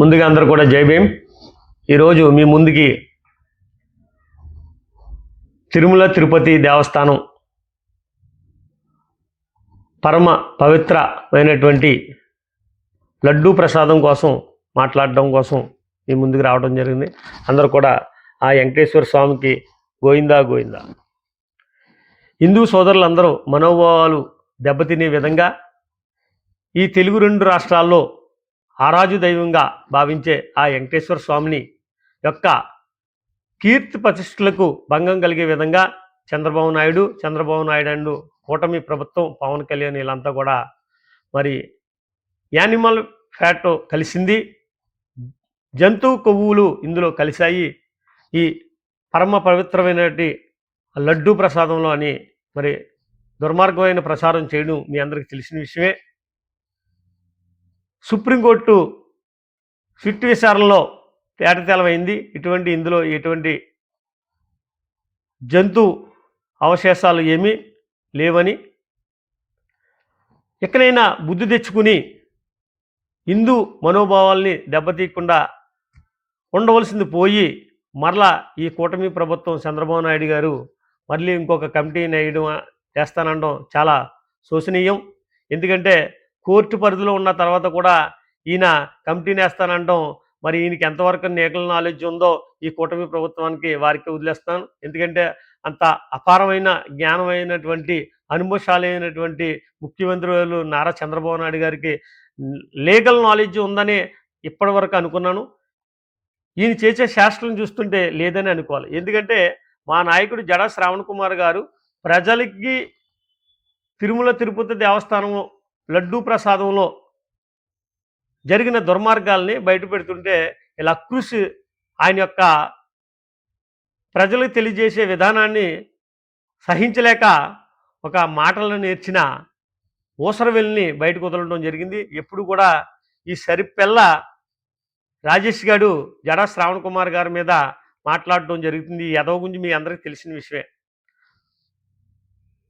ముందుగా అందరూ కూడా జై భీమ్. ఈరోజు మీ ముందుకి తిరుమల తిరుపతి దేవస్థానం పరమ పవిత్రమైనటువంటి లడ్డూ ప్రసాదం కోసం మాట్లాడడం కోసం మీ ముందుకు రావడం జరిగింది. అందరూ కూడా ఆ వెంకటేశ్వర స్వామికి గోయిందా గోయిందా హిందూ సోదరులందరూ మనోభావాలు దెబ్బతినే విధంగా ఈ తెలుగు రెండు రాష్ట్రాల్లో ఆరాజు దైవంగా భావించే ఆ వెంకటేశ్వర స్వామిని యొక్క కీర్తి ప్రతిష్టలకు భంగం కలిగే విధంగా చంద్రబాబు నాయుడు చంద్రబాబు నాయుడు అండ్ కూటమి ప్రభుత్వం పవన్ కళ్యాణ్ వీళ్ళంతా కూడా మరి యానిమల్ ఫ్యాట్ కలిసింది. జంతువు కొవ్వులు ఇందులో కలిశాయి. ఈ పరమ పవిత్రమైనటువంటి లడ్డూ ప్రసాదంలో అని మరి దుర్మార్గమైన ప్రచారం చేయడం మీ అందరికీ తెలిసిన విషయమే. సుప్రీంకోర్టు స్విట్ విచారణలో తేటతెలమైంది ఇటువంటి ఇందులో ఎటువంటి జంతు అవశేషాలు ఏమీ లేవని ఎక్కడైనా బుద్ధి తెచ్చుకుని హిందూ మనోభావాల్ని దెబ్బతీయకుండా ఉండవలసింది పోయి మరలా ఈ కూటమి ప్రభుత్వం చంద్రబాబు నాయుడు గారు మళ్ళీ ఇంకొక కమిటీని వేయడం చేస్తానడం చాలా శోచనీయం ఎందుకంటే కోర్టు పరిధిలో ఉన్న తర్వాత కూడా ఈయన కమిటీని వేస్తానంటాం మరి ఈయనకి ఎంతవరకు నేకల నాలెడ్జ్ ఉందో ఈ కూటమి ప్రభుత్వానికి వారికి వదిలేస్తాను ఎందుకంటే అంత అపారమైన జ్ఞానమైనటువంటి అనుభవశాలైనటువంటి ముఖ్యమంత్రులు నారా చంద్రబాబు నాయుడు గారికి లీగల్ నాలెడ్జ్ ఉందని ఇప్పటివరకు అనుకున్నాను. ఈయన చేసే శాస్త్రం చూస్తుంటే లేదని అనుకోవాలి. ఎందుకంటే మా నాయకుడు జడా శ్రావణ్ కుమార్ గారు ప్రజలకి తిరుమల తిరుపతి దేవస్థానము లడ్డూ ప్రసాదంలో జరిగిన దుర్మార్గాల్ని బయటపెడుతుంటే ఇలా కృషి ఆయన యొక్క ప్రజలకు తెలియజేసే విధానాన్ని సహించలేక ఒక మాటలను నేర్చిన ఊసరవెల్ని బయటకు వదలడం జరిగింది. ఎప్పుడు కూడా ఈ సరిపెల్ల రాజేష్ గారు జడా శ్రావణ్ కుమార్ గారి మీద మాట్లాడడం జరుగుతుంది. ఈ గురించి మీ అందరికీ తెలిసిన విషయమే.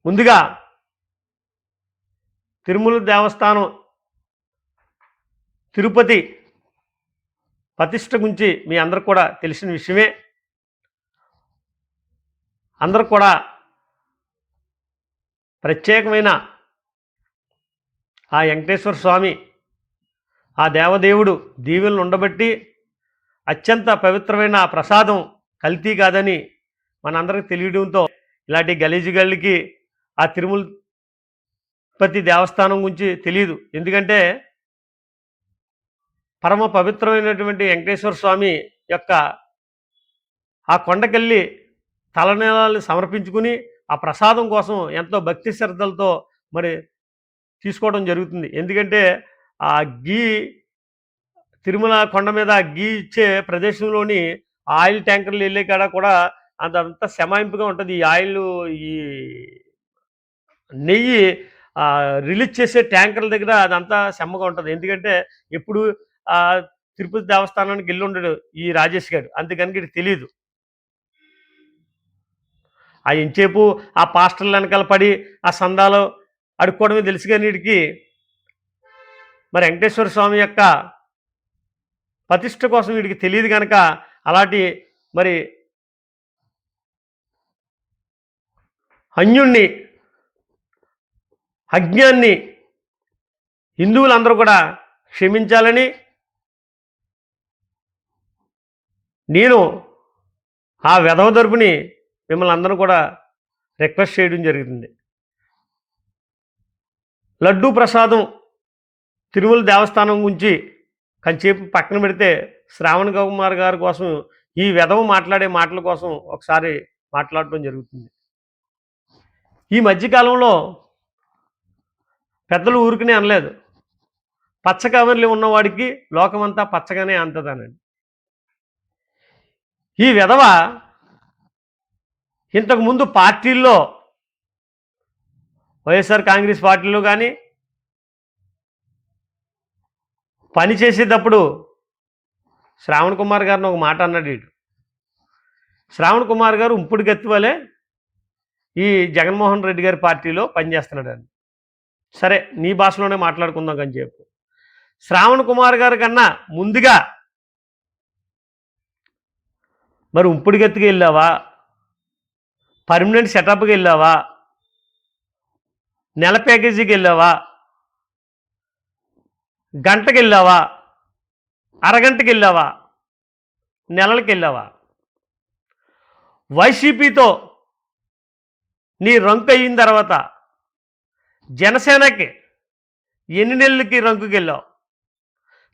ముందుగా తిరుమల దేవస్థానం తిరుపతి ప్రతిష్ట గురించి మీ అందరికి కూడా తెలిసిన విషయమే. అందరు కూడా ప్రత్యేకమైన ఆ వెంకటేశ్వర స్వామి ఆ దేవదేవుడు దీవెలను ఉండబట్టి అత్యంత పవిత్రమైన ఆ ప్రసాదం కల్తీ కాదని మనందరికి తెలియడంతో ఇలాంటి గలీజు గళ్ళకి ఆ తిరుమల ప్రతి దేవస్థానం గురించి తెలియదు ఎందుకంటే పరమ పవిత్రమైనటువంటి వెంకటేశ్వర స్వామి యొక్క ఆ కొండకెళ్ళి తలనీలాలు సమర్పించుకుని ఆ ప్రసాదం కోసం ఎంతో భక్తి శ్రద్ధలతో మరి తీసుకోవడం జరుగుతుంది. ఎందుకంటే ఆ గీ తిరుమల కొండ మీద గీ ఇచ్చే ప్రదేశంలోని ఆయిల్ ట్యాంకర్లు వెళ్ళే కాడ కూడా అంత అంత శమాయింపుగా ఉంటుంది. ఈ ఆయిల్ ఈ నెయ్యి రిలీజ్ చేసే ట్యాంకర్ల దగ్గర అదంతా సెమ్మగా ఉంటుంది. ఎందుకంటే ఎప్పుడు తిరుపతి దేవస్థానానికి వెళ్ళి ఉండడు ఈ రాజేష్ గారు. అందుకని ఇది తెలియదు ఆ ఎంచేపు ఆ పాస్టర్ల వెనకాల పడి ఆ సందాలు అడుక్కోవడమే తెలుసు కానీ వీడికి మరి వెంకటేశ్వర స్వామి యొక్క ప్రతిష్ట కోసం వీడికి తెలియదు కనుక అలాంటి మరి అన్యుణ్ణి అజ్ఞాన్ని హిందువులందరూ కూడా క్షమించాలని నేను ఆ వెధవ తరపుని మిమ్మల్ని అందరూ కూడా రిక్వెస్ట్ చేయడం జరుగుతుంది. లడ్డూ ప్రసాదం తిరుమల దేవస్థానం గురించి కంచేపు పక్కన పెడితే శ్రావణ్ కుమార్ గారి కోసం ఈ వెధవ మాట్లాడే మాటల కోసం ఒకసారి మాట్లాడటం జరుగుతుంది. ఈ మధ్యకాలంలో పెద్దలు ఊరికనే అనలేదు. పచ్చ కవర్లు ఉన్నవాడికి లోకమంతా పచ్చగానే అంతదనండి. ఈ విధవ ఇంతకుముందు పార్టీల్లో వైఎస్ఆర్ కాంగ్రెస్ పార్టీలో కానీ పని చేసేటప్పుడు శ్రావణ్ కుమార్ గారిని ఒక మాట అన్నాడు వీడు శ్రావణ్ కుమార్ గారు ఉంపుడు గత్తివలే ఈ జగన్మోహన్ రెడ్డి గారి పార్టీలో పనిచేస్తున్నాడు అని సరే నీ భాషలోనే మాట్లాడుకుందాం కానీ చెప్పు. శ్రావణ్ కుమార్ గారి కన్నా ముందుగా మరి ఉంపుడిగత్తుకి వెళ్ళావా? పర్మనెంట్ సెటప్కి వెళ్ళావా? నెల ప్యాకేజీకి వెళ్ళావా? గంటకి వెళ్ళావా? అరగంటకి వెళ్ళావా? నెలలకి వెళ్ళావా? వైసీపీతో నీ రంకు అయిన తర్వాత జనసేనకి ఎన్ని నెలలకి రంకుకెళ్ళావు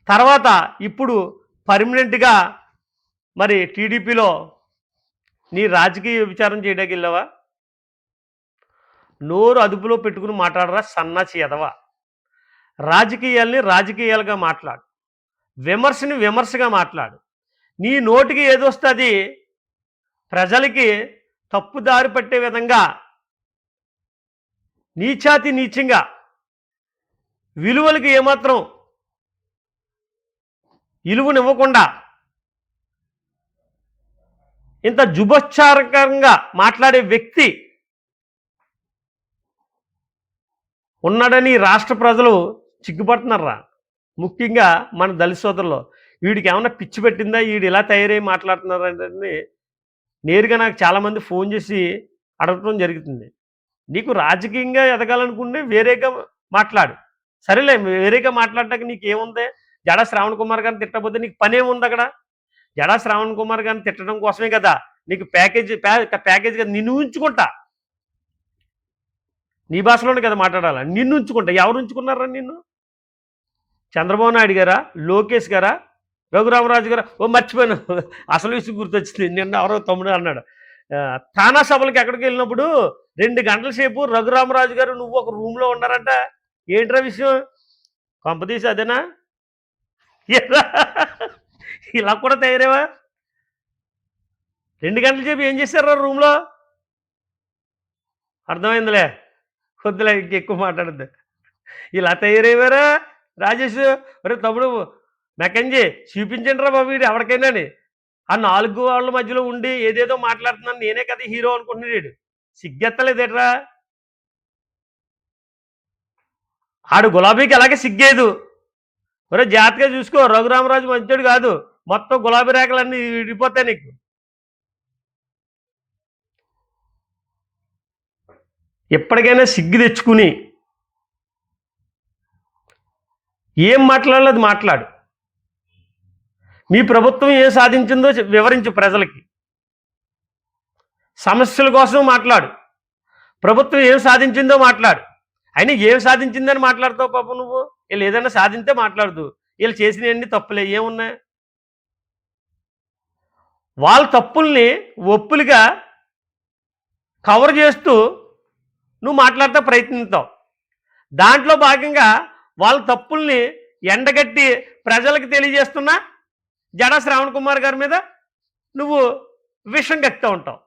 తర్వాత ఇప్పుడు పర్మనెంట్గా మరి టీడీపీలో నీ రాజకీయ విచారం చేయడానికి వెళ్ళావా? నోరు అదుపులో పెట్టుకుని మాట్లాడరా సన్నాచి ఎదవా రాజకీయాల్ని రాజకీయాలుగా మాట్లాడు. విమర్శని విమర్శగా మాట్లాడు. నీ నోటికి ఏదొస్తుంది? ప్రజలకి తప్పుదారి పట్టే విధంగా నీచాతి నీచంగా విలువలకు ఏమాత్రం ఇలువనివ్వకుండా ఇంత జుభోచ్చారకంగా మాట్లాడే వ్యక్తి ఉన్నాడని రాష్ట్ర ప్రజలు చిగ్గుపడుతున్నారా? ముఖ్యంగా మన దళిత సోదరులు. వీడికి ఏమన్నా పిచ్చి పెట్టిందా? వీడు ఇలా తయారై మాట్లాడుతున్నారంటే నేరుగా నాకు చాలామంది ఫోన్ చేసి అడగటం జరుగుతుంది. నీకు రాజకీయంగా ఎదగాలనుకుంటే వేరేగా మాట్లాడు. సరేలే వేరేగా మాట్లాడటానికి నీకు ఏముంది జడా శ్రావణ్ కుమార్ గారిని తిట్టకపోతే నీకు పనేముంది అక్కడ? జడా శ్రావణ్ కుమార్ గారిని తిట్టడం కోసమే కదా నీకు ప్యాకేజ్ ప్యాకేజ్ కదా నిన్ను ఉంచుకుంటా. నీ భాషలోనే కదా మాట్లాడాలా? నిన్ను ఉంచుకుంటా. ఎవరు ఉంచుకున్నారా నిన్ను? చంద్రబాబు నాయుడు గారా? లోకేష్ గారా? రఘురామరాజు గారా? ఓ మర్చిపోయాను. అసలు విషయం గుర్తొచ్చింది. నిన్న ఎవరో తమ్ముడు అన్నాడు. తానా సభలకు ఎక్కడికి వెళ్ళినప్పుడు రెండు గంటల సేపు రఘురామరాజు గారు నువ్వు ఒక రూమ్లో ఉన్నారంట. ఏంట్రా విషయం? కొంపదీసి అదేనా? ఇలా కూడా తయారేవా? రెండు గంటల సేపు ఏం చేశారా రూమ్లో అర్థమైందిలే. కొద్దిలే ఇంకెక్కువ మాట్లాడద్దు. ఇలా తయారయ్యారా రాజేష్ ఒరే తమ్ముడు మెకంజీ చూపించండి రా బాబు వీడు ఎవరికైనా ఆ నాలుగు వాళ్ళ మధ్యలో ఉండి ఏదేదో మాట్లాడుతున్నాను. నేనే కదా హీరో అనుకుంటున్నాడు సిగ్గెత్తలేదేట్రా? ఆడు గులాబీకి అలాగే సిగ్గేదు. ఒరే జాగ్రత్తగా చూసుకో రఘురామరాజు మంచోడు కాదు. మొత్తం గులాబీ రేఖలన్నీ విడిపోతాయి నీకు. ఎప్పటికైనా సిగ్గు తెచ్చుకుని ఏం మాట్లాడాలో అది మాట్లాడు. మీ ప్రభుత్వం ఏం సాధించిందో వివరించు ప్రజలకి. సమస్యల కోసం మాట్లాడు. ప్రభుత్వం ఏం సాధించిందో మాట్లాడు. అయినా ఏం సాధించిందని మాట్లాడతావు పాప నువ్వు? వీళ్ళు ఏదైనా సాధించే మాట్లాడుతూ వీళ్ళు చేసినవన్నీ తప్పులే ఏమున్నాయి? వాళ్ళ తప్పుల్ని ఒప్పులుగా కవర్ చేస్తూ నువ్వు మాట్లాడతా ప్రయత్నిస్తావు. దాంట్లో భాగంగా వాళ్ళ తప్పుల్ని ఎండగట్టి ప్రజలకు తెలియజేస్తున్నా జడ శ్రావణ్ కుమార్ గారి మీద నువ్వు విషం కక్కుతూ ఉంటావు.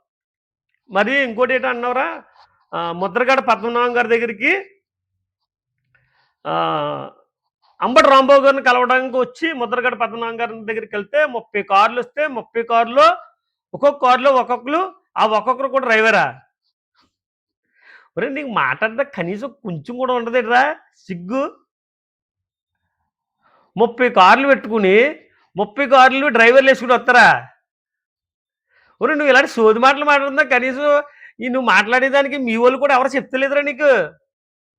మరి ఇంకోటి ఏంటో అన్నావురా? ముద్రగడ పద్మనాభం గారి దగ్గరికి అంబటి రాంబాబు గారిని కలవడానికి వచ్చి ముద్రగడ పద్మనాభం గారి దగ్గరికి వెళ్తే ముప్పై కార్లు వస్తే ముప్పై కార్లు ఒక్కొక్క కారులో ఒక్కొక్కరు ఆ ఒక్కొక్కరు కూడా డ్రైవరా? ఒరే నీకు మాట్లాడితే కనీసం కొంచెం కూడా ఉండదేట్రా? సిగ్గు. ముప్పై కార్లు పెట్టుకుని ముప్పై కార్లు డ్రైవర్లు వేసుకుని వస్తారా? ఒరే నువ్వు ఇలాంటి సోది మాటలు మాట్లాడుతున్నా కనీసం ఈ నువ్వు మాట్లాడేదానికి మీ వాళ్ళు కూడా ఎవరు చెప్తలేదురా నీకు?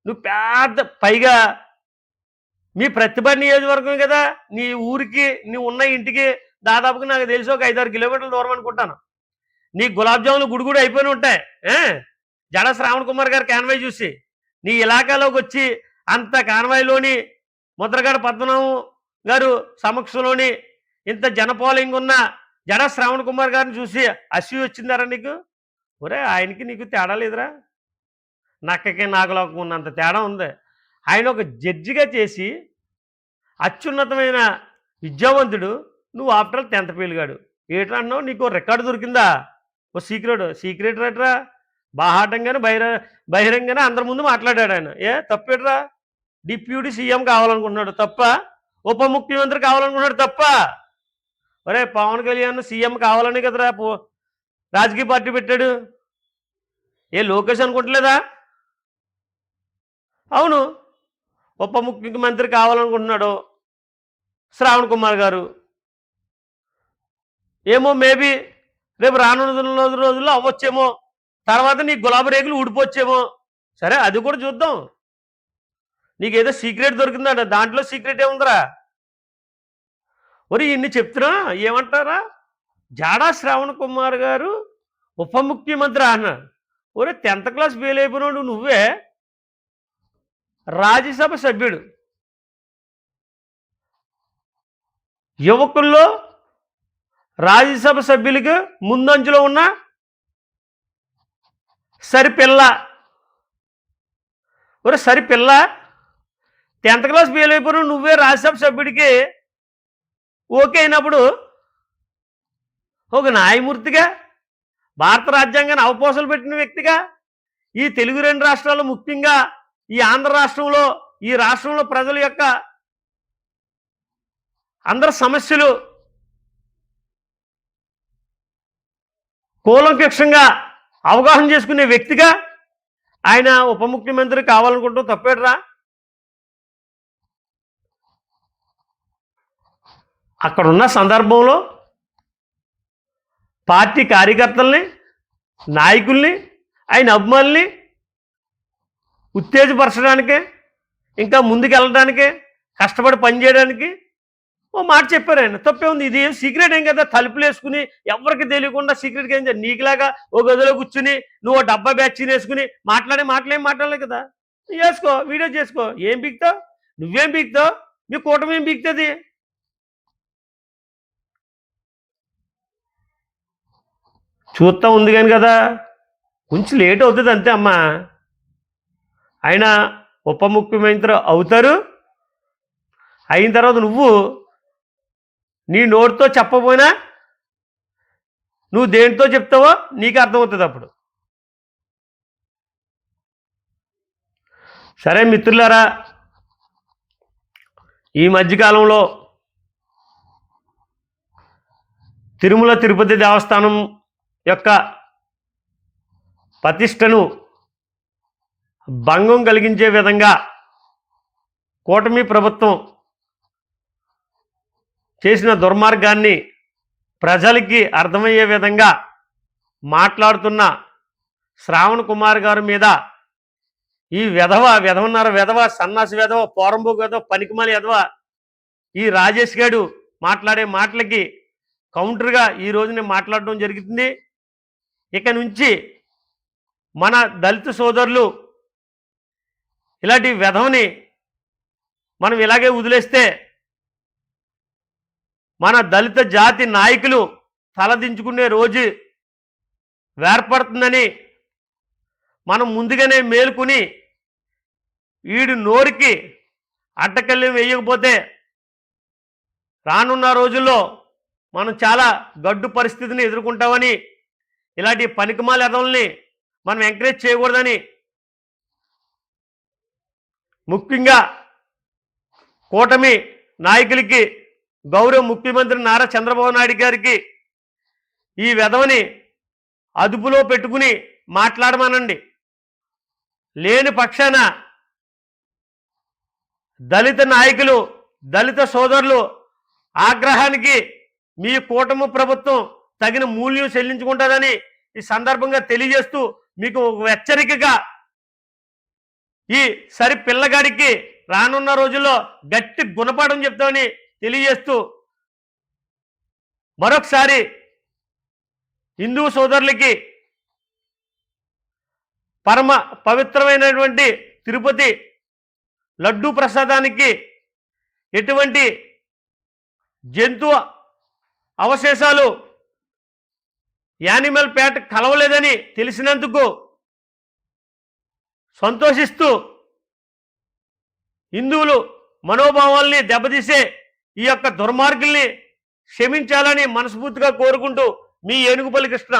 నువ్వు పెద్ద పైగా మీ ప్రతిభ నియోజకవర్గం కదా నీ ఊరికి నీ ఉన్న ఇంటికి దాదాపుగా నాకు తెలిసి ఒక ఐదారు కిలోమీటర్ల దూరం అనుకుంటాను. నీ గులాబ్ జాములు గుడి కూడా అయిపోయి ఉంటాయి జడ శ్రావణ్ కుమార్ గారు కాన్వాయ్ చూసి. నీ ఇలాకాలోకి వచ్చి అంత కాన్వాయ్లోని ముద్రగడ పద్మనాభం గారు సమక్షంలోని ఇంత జనపోలింగ్ ఉన్న జడ శ్రావణ్ కుమార్ గారిని చూసి అసూయ వచ్చిందారా నీకు? ఒరే ఆయనకి నీకు తేడా లేదురా. నక్కకి నాకులకు ఉన్నంత తేడా ఉంది. ఆయన ఒక జడ్జిగా చేసి అత్యున్నతమైన విద్యావంతుడు. నువ్వు ఆఫ్టర్ ఆల్ టెన్త్ ఫెయిల్గాడు. ఏట్రా నీకు ఓ రికార్డు దొరికిందా? ఓ సీక్రెట్ సీక్రెట్ రేట్రా? బాహాటంగానే బహిర బహిరంగానే అందరి ముందు మాట్లాడాడు ఆయన. ఏ తప్పేట్రా? డిప్యూటీ సీఎం కావాలనుకుంటున్నాడు తప్ప ఉప ముఖ్యమంత్రి కావాలనుకుంటున్నాడు తప్ప ఒరే పవన్ కళ్యాణ్ సీఎం కావాలని కదరా రాజకీయ పార్టీ పెట్టాడు. ఏ లోకేష్ అనుకుంటలేదా? అవును ఉప ముఖ్యమంత్రి కావాలనుకుంటున్నాడు శ్రావణ్ కుమార్ గారు. ఏమో మేబీ రేపు రానున్న రోజు- రోజుల్లో అవ్వచ్చేమో తర్వాత నీ గులాబీ రేకులు ఊడిపోవచ్చేమో సరే అది కూడా చూద్దాం. నీకేదో సీక్రెట్ దొరికిందంట దాంట్లో సీక్రెట్ ఏముందిరా ఒరి ఇన్ని చెప్తున్నా? ఏమంటారా? జాడా శ్రావణ్ కుమార్ గారు ఉప ముఖ్యమంత్రి అన్నారు. ఒరే టెన్త్ క్లాస్ ఫెయిల్ అయిపోయినాడు నువ్వే రాజ్యసభ సభ్యుడు. యువకుల్లో రాజ్యసభ సభ్యులకు ముందంజలో ఉన్న సరిపిల్ల. ఒరే సరిపిల్ల టెన్త్ క్లాస్ ఫెయిల్ అయిపోయిన నువ్వే రాజ్యసభ సభ్యుడికి ఓకే అయినప్పుడు ఒక న్యాయమూర్తిగా భారత రాజ్యాంగాన్ని అవపోసలు పెట్టిన వ్యక్తిగా ఈ తెలుగు రెండు రాష్ట్రాల్లో ముఖ్యంగా ఈ ఆంధ్ర రాష్ట్రంలో ఈ రాష్ట్రంలో ప్రజల యొక్క అందరి సమస్యలు కూలంకక్షంగా అవగాహన చేసుకునే వ్యక్తిగా ఆయన ఉప ముఖ్యమంత్రి కావాలనుకుంటూ తప్పేట్రా? అక్కడున్న సందర్భంలో పార్టీ కార్యకర్తల్ని నాయకుల్ని ఆయన అభిమానుల్ని ఉత్తేజపరచడానికి ఇంకా ముందుకెళ్ళడానికే కష్టపడి పనిచేయడానికి ఓ మాట చెప్పారు ఆయన. తప్పే ఉంది. ఇది ఏం సీక్రెట్ ఏం కదా? తలుపులు వేసుకుని ఎవరికి తెలియకుండా సీక్రెట్ ఏం చేయాలి? నీకులాగా ఓ గదిలో కూర్చుని నువ్వు డబ్బా బ్యాచ్ వేసుకుని మాట్లాడే మాటలేం మాట్లాడలేదు కదా? చేసుకో వీడియో చేసుకో. ఏం బిగుతావు నువ్వేం బిగుతావు మీ కూటమి ఏం బిగుతుంది చూస్తూ ఉంది కానీ కదా. కొంచెం లేట్ అవుతుంది అంతే అమ్మా. ఆయన ఉప ముఖ్యమంత్రి అవుతారు. అయిన తర్వాత నువ్వు నీ నోటితో చెప్పబోయినా నువ్వు దేనితో చెప్తావో నీకు అర్థమవుతుంది అప్పుడు. సరే మిత్రులారా ఈ మధ్యకాలంలో తిరుమల తిరుపతి దేవస్థానం యొక్క ప్రతిష్టను భంగం కలిగించే విధంగా కూటమి ప్రభుత్వం చేసిన దుర్మార్గాన్ని ప్రజలకి అర్థమయ్యే విధంగా మాట్లాడుతున్న శ్రావణ్ కుమార్ గారి మీద ఈ వెధవ వెధవన్నర వెధవ సన్నాసి వెధవ పోరంబు వెధవ పనికిమాలి వెధవ ఈ రాజేష్ గారు మాట్లాడే మాటలకి కౌంటర్గా ఈ రోజు నేను మాట్లాడడం జరుగుతుంది ఇక నుంచి మన దళిత సోదరులు ఇలాంటి వ్యధవని మనం ఇలాగే వదిలేస్తే మన దళిత జాతి నాయకులు తలదించుకునే రోజు ఏర్పడుతుందని మనం ముందుగానే మేలుకుని వీడు నోరికి అడ్డకల్లి వేయకపోతే రానున్న రోజుల్లో మనం చాలా గడ్డు పరిస్థితిని ఎదుర్కొంటామని ఇలాంటి పనికిమాల ఎదవల్ని మనం ఎంకరేజ్ చేయకూడదని ముఖ్యంగా కూటమి నాయకులకి గౌరవ ముఖ్యమంత్రి నారా చంద్రబాబు నాయుడు గారికి ఈ వెధవని అదుపులో పెట్టుకుని మాట్లాడమనండి. లేని పక్షాన దళిత నాయకులు దళిత సోదరులు ఆగ్రహానికి మీ కూటమి ప్రభుత్వం తగిన మూల్యం చెల్లించుకుంటుందని ఈ సందర్భంగా తెలియజేస్తూ మీకు హెచ్చరికగా ఈ సరి పిల్లగాడికి రానున్న రోజుల్లో గట్టి గుణపాఠం చెప్తామని తెలియజేస్తూ మరొకసారి హిందూ సోదరులకి పరమ పవిత్రమైనటువంటి తిరుపతి లడ్డూ ప్రసాదానికి ఎటువంటి జంతు అవశేషాలు యానిమల్ ప్యాట్ కలవలేదని తెలిసినందుకు సంతోషిస్తూ హిందువులు మనోభావాల్ని దెబ్బతీసే ఈ యొక్క దుర్మార్గుల్ని క్షమించాలని మనస్ఫూర్తిగా కోరుకుంటూ మీ ఏనుగుపల్లి కృష్ణ